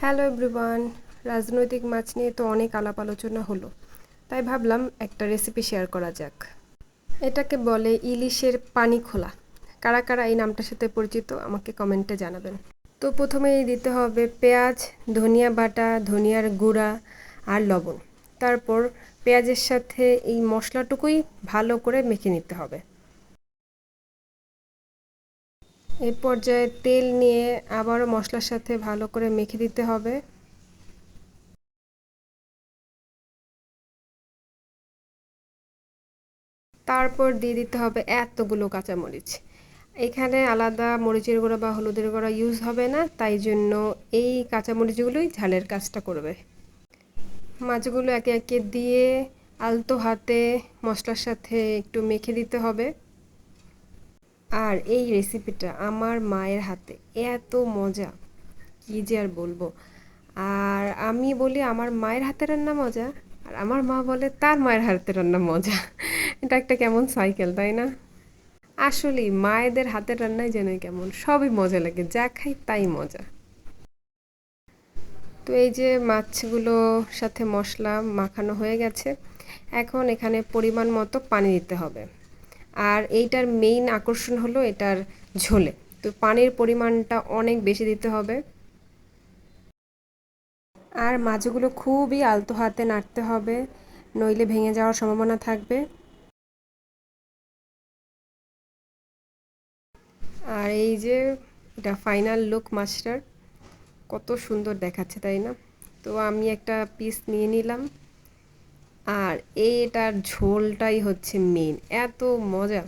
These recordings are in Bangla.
হ্যালো এভরিওয়ান রাজনৈতিক মাছ নিয়ে তো অনেক আলাপ আলোচনা হলো। তাই ভাবলাম একটা রেসিপি শেয়ার করা যাক। এটাকে বলে ইলিশের পানি খোলা। কারা কারা এই নামটার সাথে পরিচিত আমাকে কমেন্টে জানাবেন। তো প্রথমেই দিতে হবে পেঁয়াজ, ধনিয়া বাটা, ধনিয়ার গুঁড়া আর লবণ। তারপর পেঁয়াজের সাথে এই মশলাটুকুই ভালো করে মেখে নিতে হবে। এই পর্যায়ে তেল নিয়ে আবারও মশলার সাথে ভালো করে মেখে দিতে হবে। তারপর দিয়ে দিতে হবে এতগুলো কাঁচামরিচ। এখানে আলাদা মরিচের গুঁড়া বা হলুদের গুঁড়া ইউজ হবে না, তাই জন্য এই কাঁচামরিচগুলোই ঝালের কাজটা করবে। মাছগুলো একে একে দিয়ে আলতো হাতে মশলার সাথে একটু মেখে দিতে হবে। আর এই রেসিপিটা আমার মায়ের হাতে। এত মজা। কী যে আর বলব। আর আমি বলি আমার মায়ের হাতে রান্না মজা, আর আমার মা বলে তার মায়ের হাতে রান্না মজা। এটা একটা কেমন সাইকেল তাই না? আসলেই মায়েদের হাতের রান্নাই যেন কেমন, সবই মজা লাগে, যা খাই তাই মজা। তো এই যে মাছগুলো সাথে মশলা মাখানো হয়ে গেছে, এখন এখানে পরিমাণ মতো পানি দিতে হবে। আর এইটার মেইন আকর্ষণ হলো এটার ঝোলে। তো পানির পরিমাণটা অনেক বেশি দিতে হবে। আর মাছগুলো খুবই আলতো হাতে নাড়তে হবে, নইলে ভেঙে যাওয়ার সম্ভাবনা থাকবে। আর এই যে এটা ফাইনাল লুক মাছটার, কত সুন্দর দেখাচ্ছে, তাই না? তো আমি একটা পিস নিয়ে নিলাম। আর এটার ঝোলটাই হচ্ছে মেন এত মজা।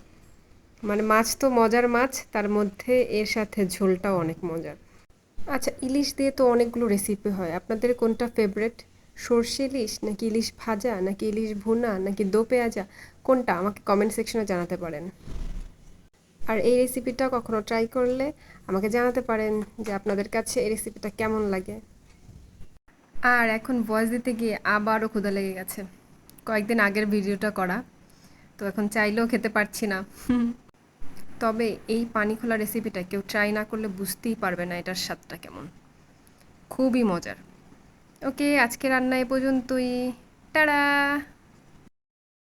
মানে মাছ তো মজার মাছ, তার মধ্যে এর সাথে ঝোলটাও অনেক মজার। আচ্ছা ইলিশ দিয়ে তো অনেকগুলো রেসিপি হয়। আপনাদের কোনটা ফেভারেট সর্ষে ইলিশ, নাকি ইলিশ ভাজা, নাকি ইলিশ ভুনা, নাকি দো পেঁয়াজা? কোনটা? আমাকে কমেন্ট সেকশনে জানাতে পারেন। আর এই রেসিপিটা কখনো ট্রাই করলে আমাকে জানাতে পারেন যে আপনাদের কাছে এই রেসিপিটা কেমন লাগে। আর এখন ভয়েস দিতে গিয়ে আবারও ক্ষুদা লেগে গেছে। কয়েকদিন আগের ভিডিওটা করা। তো এখন চাইলেও খেতে পারছি না। তবে এই পানি খোলা রেসিপিটা কেউ ট্রাই না করলে বুঝতেই পারবে না এটার স্বাদটা কেমন। খুবই মজার। ওকে আজকে রান্না এ পর্যন্তই। টাড়া